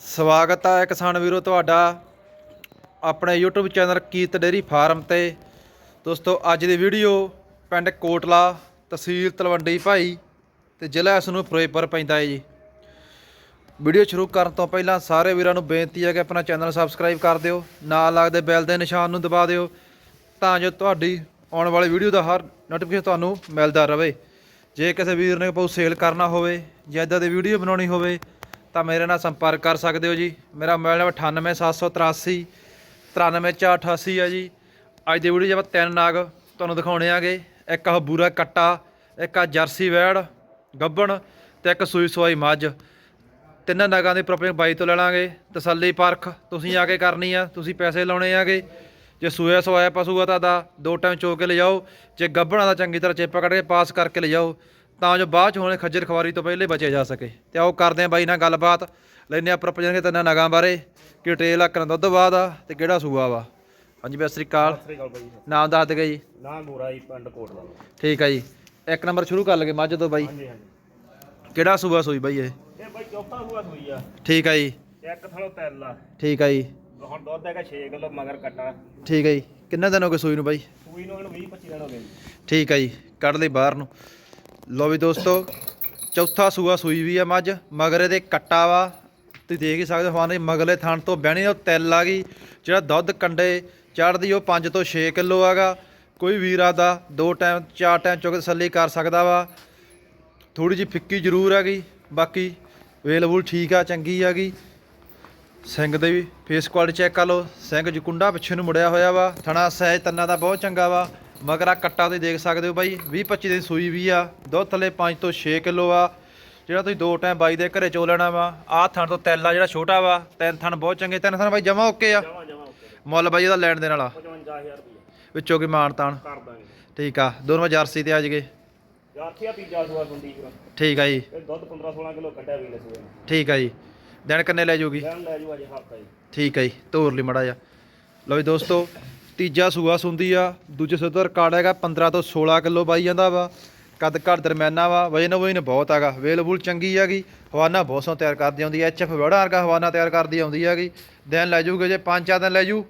ਸਵਾਗਤ ਹੈ ਕਿਸਾਨ ਵੀਰੋ ਤੁਹਾਡਾ ਆਪਣੇ YouTube channel Kirat dairy farm ਤੇ। ਦੋਸਤੋ, ਅੱਜ ਦੀ ਵੀਡੀਓ ਪਿੰਡ ਕੋਟਲਾ ਤਹਿਸੀਲ ਤਲਵੰਡੀ ਭਾਈ ਤੇ ਜ਼ਿਲ੍ਹਾ ਇਸ ਨੂੰ ਫਿਰੋਜ਼ਪੁਰ ਪੈਂਦਾ ਹੈ ਜੀ। ਵੀਡੀਓ ਸ਼ੁਰੂ ਕਰਨ ਤੋਂ ਪਹਿਲਾਂ ਸਾਰੇ ਵੀਰਾਂ ਨੂੰ ਬੇਨਤੀ ਹੈ ਕਿ ਆਪਣਾ ਚੈਨਲ ਸਬਸਕ੍ਰਾਈਬ ਕਰ ਦਿਓ, ਨਾਲ ਲੱਗਦੇ ਬੈਲ ਦੇ ਨਿਸ਼ਾਨ ਨੂੰ ਦਬਾ ਦਿਓ ਤਾਂ ਜੋ ਤੁਹਾਡੀ ਆਉਣ ਵਾਲੀ ਵੀਡੀਓ ਦਾ ਹਰ ਨੋਟੀਫਿਕੇਸ਼ਨ ਤੁਹਾਨੂੰ ਮਿਲਦਾ ਰਹੇ। ਜੇ ਕਿਸੇ ਵੀਰ ਨੇ ਕੋਈ ਸੇਲ ਕਰਨਾ ਹੋਵੇ ਜਾਂ ਇੱਦਾਂ ਦੀ ਵੀਡੀਓ ਬਣਾਉਣੀ ਹੋਵੇ ਤਾਂ ਮੇਰੇ ਨਾਲ ਸੰਪਰਕ ਕਰ ਸਕਦੇ ਹੋ ਜੀ। ਮੇਰਾ ਮੋਬਾਈਲ ਨੰਬਰ 98783 93488 ਆ ਜੀ। ਅੱਜ ਦੀ ਵੀਡੀਓ 'ਚ ਆਪਾਂ ਤਿੰਨ ਨਾਗ ਤੁਹਾਨੂੰ ਦਿਖਾਉਣੇ ਆਗੇ। ਇੱਕ ਆਹ ਬੂਰਾ ਕੱਟਾ, ਇੱਕ ਆ ਜਰਸੀ ਵੈੜ, ਗੱਬਣ ਤੇ ਇੱਕ ਸੂਈ ਸਵਾਈ ਮੱਝ। ਤਿੰਨਾਂ ਨਾਗਾਂ ਦੀ ਪ੍ਰੋਪਰਟੀ ਬਾਈ ਤੋਂ ਲੈ ਲਾਂਗੇ। ਤਸੱਲੀ ਪਰਖ ਤੁਸੀਂ ਆ ਕੇ ਕਰਨੀ ਆ, ਤੁਸੀਂ ਪੈਸੇ ਲਾਉਣੇ ਆਗੇ। ਜੇ ਸੂਆ ਸਵਾਇਆ ਪਸ਼ੂ ਆ ਤਾਂ ਦਾ ਦੋ ਟਾਈਮ ਚੋ ਕੇ ਲਿਜਾਓ। ਜੇ ਗੱਭਣਾ ਦਾ ਚੰਗੀ ਤਰ੍ਹਾਂ ਚੇਪਾ ਕੱਢ ਕੇ ਪਾਸ ਕਰਕੇ ਲਿਜਾਓ। ਤਾਂ ਜੋ ਬਾਅਦ ਚ ਹੋਣੇ ਖੱਜਰ ਖਵਾਰੀ ਤੋਂ ਪਹਿਲੇ ਬਚੇ ਜਾ ਸਕੇ। ਤੇ ਆਓ ਕਰਦੇ ਆ ਬਾਈ ਨਾਲ ਗੱਲਬਾਤ। ਲੈਨੇ ਆ ਪ੍ਰੋਪਰਟੀ ਜਾਣਗੇ ਤਿੰਨਾਂ ਨਗਾਂ ਬਾਰੇ ਕਿ ਟੇਲ ਆਕਣ ਦੁੱਧ ਬਾਅਦ ਆ ਤੇ ਕਿਹੜਾ ਸੂਆ ਵਾ। ਹਾਂਜੀ ਬਈ ਸ੍ਰੀ ਅਕਾਲ। ਨਾਮ ਦੱਸ ਦੇ ਜੀ ਨਾ ਗੋਰਾ ਜੀ ਪਿੰਡ ਕੋਟ ਦਾ ਠੀਕ ਆ ਜੀ। ਇੱਕ ਨੰਬਰ ਸ਼ੁਰੂ ਕਰ ਲਗੇ ਮੱਝ ਤੋਂ ਬਾਈ। ਹਾਂਜੀ ਹਾਂਜੀ। ਕਿਹੜਾ ਸੂਆ ਸੂਈ ਬਾਈ ਇਹ? ਇਹ ਬਾਈ ਚੌਥਾ ਸੂਆ ਸੂਈ ਆ। ਠੀਕ ਆ ਜੀ। ਇੱਕ ਥਲੋ ਤਿੰਨ ਆ। ਠੀਕ ਆ ਜੀ। ਹੁਣ ਦੁੱਧ ਹੈਗਾ 6 ਕਿਲੋ ਮਗਰ ਕੱਟਾ। ਠੀਕ ਆ ਜੀ। ਕਿੰਨੇ ਦਿਨ ਹੋ ਗਏ ਸੂਈ ਨੂੰ ਬਾਈ? ਸੂਈ ਨੂੰ ਇਹਨੂੰ 20 25 ਦਿਨ ਹੋ ਗਏ। ਠੀਕ ਆ ਜੀ। ਕੱਢ ਲਈ ਬਾਹਰ ਨੂੰ। ਲੋ ਵੀ ਦੋਸਤੋ, ਚੌਥਾ ਸੂਆ ਸੂਈ ਵੀ ਆ ਮੱਝ, ਮਗਰ ਇਹਦੇ ਕੱਟਾ ਵਾ। ਤੁਸੀਂ ਦੇਖ ਹੀ ਸਕਦੇ ਹੋ ਫਾਨੇ ਮਗਲੇ ਥਣ ਤੋਂ ਬਹਿਣੀ, ਉਹ ਤਿਲ ਆ ਗਈ, ਜਿਹੜਾ ਦੁੱਧ ਕੰਡੇ ਚੜਦੀ ਉਹ 5 ਤੋਂ 6 ਕਿਲੋ ਆਗਾ। ਕੋਈ ਵੀਰਾ ਦਾ ਦੋ ਟਾਈਮ, ਚਾਰ ਟਾਈਮ ਚੁੱਕ ਤਸੱਲੀ ਕਰ ਸਕਦਾ ਵਾ। ਥੋੜੀ ਜਿਹੀ ਫਿੱਕੀ ਜ਼ਰੂਰ ਹੈਗੀ ਬਾਕੀ ਵੇਲ ਵੂਲ ਠੀਕ ਆ, ਚੰਗੀ ਹੈਗੀ ਸਿੰਘ ਦੇ ਵੀ ਫੇਸ ਕੁਆਲਿਟੀ ਚੈੱਕ ਕਰ ਲਓ। ਸਿੰਘ ਜਕੁੰਡਾ ਪਿੱਛੇ ਨੂੰ ਮੁੜਿਆ ਹੋਇਆ ਵਾ, ਥਣਾ ਸਹਿਜ ਤੰਨਾ ਦਾ ਬਹੁਤ ਚੰਗਾ ਵਾ। ਮਗਰ ਆ ਕੱਟਾ ਤੁਸੀਂ ਦੇਖ ਸਕਦੇ ਹੋ ਬਾਈ 20 25 ਦਿਨ ਸੂਈ ਵੀ ਆ ਦੁੱਧ ਥੱਲੇ 5 ਤੋਂ 6 ਕਿਲੋ ਆ। ਜਿਹੜਾ ਤੁਸੀਂ ਦੋ ਟਾਈਮ ਬਾਈ ਦੇ ਘਰੇ ਚੋ ਲੈਣਾ ਵਾ ਆਹ ਥਣ ਤੋਂ ਤੈਲਾ ਜਿਹੜਾ ਛੋਟਾ ਵਾ ਤਿੰਨ ਥਣ ਬਹੁਤ ਚੰਗੇ ਤਿੰਨ ਥਣ ਬਾਈ ਜਮਾ ਓਕੇ ਆ। ਮੁੱਲ ਬਾਈ ਇਹਦਾ ਲੈਣ ਦੇਣ ਵਾਲਾ। 55000 ਰੁਪਏ ਵਿੱਚੋਂ ਕੀ ਕਰ ਦਾਂਗੇ। ਠੀਕ ਆ ਦੋਨੋਂ ਜਰਸੀ ਤੇ ਆ ਜਗੇ। ਜਾਥੀਆ ਤੀਜਾ ਸੂਆ ਗੁੰਡੀ ਪੂਰਾ ਠੀਕ ਆ ਜੀ। ਇਹ ਦੁੱਧ 15 16 ਕਿਲੋ ਕੱਢਿਆ ਵੀ ਸੂਏ ਨੇ। ਠੀਕ ਆ ਜੀ। ਦਿਨ ਕਿੰਨੇ ਲੈ ਜੂਗੀ? ਲੈਣ ਲੈ ਜੂ ਅਜੇ ਹਫਤਾ ਜੀ। ਠੀਕ ਹੈ ਜੀ ਤੋਰ ਲਈ ਮੜਾ ਜਾ ਲਓ ਜੀ ਦੋਸਤੋ ਤੀਜਾ ਸੂਆ ਸੁੰਦੀ ਆ, ਦੂਜੇ ਸੂਏ ਦਾ ਰਿਕਾਰਡ ਹੈਗਾ 15 ਤੋਂ 16 ਕਿਲੋ ਪਾਈ ਜਾਂਦਾ ਵਾ, ਕੱਦ ਘੱਟ ਦਰਮਿਆਨਾ ਵਾ, ਵਜਨ ਵਜਨ ਬਹੁਤ ਹੈਗਾ ਅਵੇਲੇਬਲ ਚੰਗੀ ਹੈਗੀ, ਹਵਾਨਾ ਬਹੁਤ ਸੋਹਣਾ ਤਿਆਰ ਕਰਦੀ ਆਉਂਦੀ ਐ ਐਚਐਫ ਬੜਾ ਵਰਗਾ ਹਵਾਨਾ ਤਿਆਰ ਕਰਦੀ ਆਉਂਦੀ ਹੈਗੀ, ਦਿਨ ਲੈ ਜੂਗੇ ਜੇ ਪੰਜ ਚਾਰ ਦਿਨ ਲੈ ਜੂ।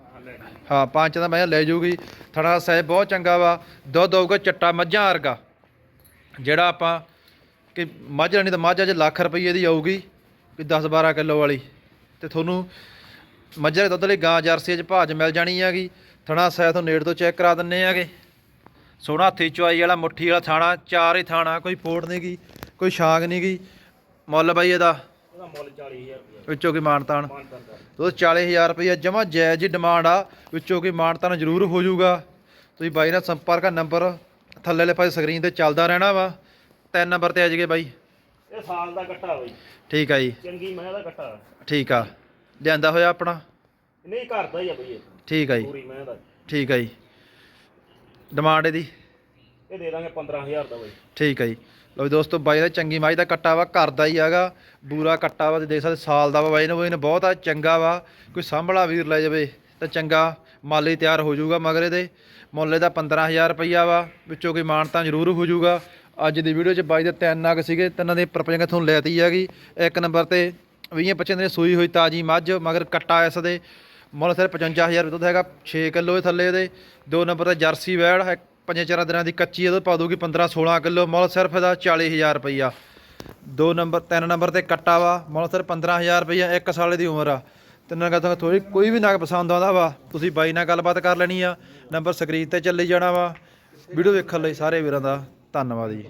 ਹਾਂ ਲੈ ਹਾਂ ਪੰਜ ਦਾ ਮੈਂ ਲੈ ਜੂਗੀ ਥੜਾ ਸਾਹਿਬ ਬਹੁਤ ਚੰਗਾ ਵਾ, ਦੁੱਧ ਆਊਗਾ ਚੱਟਾ ਮੱਝਾਂ ਵਰਗਾ, ਜਿਹੜਾ ਆਪਾਂ ਕਿ ਮੱਝ ਲੈਣੀ ਤਾਂ ਮੱਝ ਅੱਜ ਲੱਖ ਰੁਪਏ ਦੀ ਆਊਗੀ ਕਿ 10 12 ਕਿਲੋ ਵਾਲੀ, ਤੇ ਤੁਹਾਨੂੰ ਮੱਝਾਂ ਦੇ ਦੁੱਧ ਲਈ ਗਾਂ ਜਰਸੀ ਚ ਭਾਜ ਮਿਲ ਜਾਣੀ ਹੈਗੀ। ਥਣਾ ਸਾਹਿਬ ਤੋਂ ਨੇੜ ਤੋਂ ਚੈੱਕ ਕਰਾ ਦਿੰਨੇ ਹੈਗੇ। ਸੋਹਣਾ ਹੱਥੀ ਚੁਆਈ ਵਾਲਾ ਮੁੱਠੀ ਵਾਲਾ ਥਾਣਾ ਚਾਰ ਹੀ ਥਾਣਾ ਕੋਈ ਫੋੜ ਨਹੀਂ ਗੀ ਕੋਈ ਛਾਂਗ ਨਹੀਂ ਗੀ ਮੁੱਲ ਬਾਈ ਇਹਦਾ ਉਹਦਾ ਮੁੱਲ 40000 ਰੁਪਏ ਵਿੱਚੋਂ ਕੀ ਮਾਨਤਾਨ ਉਹ 40000 ਰੁਪਏ ਜਮਾ ਜਾਇਜ਼ ਡਿਮਾਂਡ ਆ ਵਿੱਚੋਂ ਕੋਈ ਮਾਨਤਾਨ ਜ਼ਰੂਰ ਹੋ ਜਾਊਗਾ। ਤੁਸੀਂ ਬਾਈ ਨਾਲ ਸੰਪਰਕ ਆ ਨੰਬਰ ਥੱਲੇ ਵਾਲੇ ਪਾਸੇ ਸਕਰੀਨ ਤੇ ਚੱਲਦਾ ਰਹਿਣਾ ਵਾ। ਤਿੰਨ ਨੰਬਰ ਤੇ ਆ ਜਗੇ ਬਾਈ। ਇਹ ਸਾਲ ਦਾ ਕੱਟਾ ਬਈ। ਠੀਕ ਆ ਜੀ। ਚੰਗੀ ਮੈਂ ਦਾ ਕੱਟਾ। ਠੀਕ ਆ। ਲਿਆਂਦਾ ਹੋਇਆ ਆਪਣਾ? ਨਹੀਂ ਘਰ ਦਾ ਹੀ ਆ ਬਈ ਇਹ। ਠੀਕ ਆ ਜੀ। ਪੂਰੀ ਮੈਂ ਦਾ। ਠੀਕ ਆ ਜੀ। ਡਿਮਾਂਡ ਇਹਦੀ? ਇਹ ਦੇ ਦਾਂਗੇ 15000 ਦਾ ਬਈ। ਠੀਕ ਆ ਜੀ। ਲਓ ਜੀ ਦੋਸਤੋ ਬਾਈ ਦਾ ਚੰਗੀ ਮਾਈ ਦਾ ਕੱਟਾ ਵਾ ਘਰ ਦਾ ਹੀ ਹੈਗਾ। ਬੂਰਾ ਕੱਟਾ ਵਾ ਤੇ ਦੇਖ ਸਕਦੇ ਸਾਲ ਦਾ ਵਾ। ਬਾਈ ਨੇ ਬਾਈ ਨੇ ਬਹੁਤ ਆ ਚੰਗਾ ਵਾ। ਕੋਈ ਸਾਂਭਲਾ ਵੀਰ ਲੈ ਜਾਵੇ ਤਾਂ ਚੰਗਾ। ਮਾਲੀ ਤਿਆਰ ਹੋ ਜਾਊਗਾ ਮਗਰ ਇਹਦੇ। ਮੁੱਲ ਇਹਦਾ 15000 ਰੁਪਈਆ ਵਾ। ਵਿੱਚੋਂ ਕੋਈ ਮਾਨਤਾ ਜ਼ਰੂਰ ਹੋ ਜਾਊਗਾ। ਅੱਜ ਦੀ ਵੀਡੀਓ 'ਚ ਬਾਈ ਦੇ ਤਿੰਨ ਨਗ ਸੀਗੇ। ਤਿੰਨਾਂ ਦੇ ਪ੍ਰਪੰਜ ਤੁਹਾਨੂੰ ਲੈਤੀ ਹੈਗੀ। ਇੱਕ ਨੰਬਰ ਤੇ 20 25 ਦਿਨ ਸੂਈ ਹੋਈ ਤਾਜੀ ਮੱਝ, ਮਗਰ ਕੱਟਾ ਇਸ ਦੇ। ਮੁੱਲ ਸਿਰ 55000 ਰੁਪਏ ਦੁੱਧ ਹੈਗਾ 6 ਕਿਲੋ ਇਹ ਥੱਲੇ ਇਹਦੇ। ਦੋ ਨੰਬਰ ਤੇ ਜਰਸੀ ਵੈੜ ਹੈ ਪੰਜਾਂ ਚਾਰਾਂ ਦਿਨਾਂ ਦੀ ਕੱਚੀ ਇਹਦੇ ਪਾ ਦੂਗੀ 15 16 ਕਿਲੋ। ਮੁੱਲ ਸਿਰਫ ਇਹਦਾ 40000 ਰੁਪਈਆ। ਦੋ ਨੰਬਰ, ਤਿੰਨ ਨੰਬਰ ਤੇ ਕੱਟਾ ਵਾ, ਮੁੱਲ ਸਿਰ 15000 ਰੁਪਈਆ, ਇੱਕ ਸਾਲ ਦੀ ਉਮਰ ਆ। ਤਿੰਨਾਂ ਕਹਿੰਦਾ ਥੋੜੀ ਕੋਈ ਵੀ ਨਗ ਪਸੰਦ ਆਉਂਦਾ ਵਾ, ਤੁਸੀਂ ਬਾਈ ਨਾਲ ਗੱਲਬਾਤ ਕਰ ਲੈਣੀ ਆ। ਨੰਬਰ ਸਕਰੀਨ ਤੇ ਚੱਲੀ ਜਾਣਾ ਵਾ। ਵੀਡੀਓ ਵੇਖਣ ਲਈ ਸਾਰੇ ਵੀਰਾਂ ਦਾ ਧੰਨਵਾਦ ਜੀ।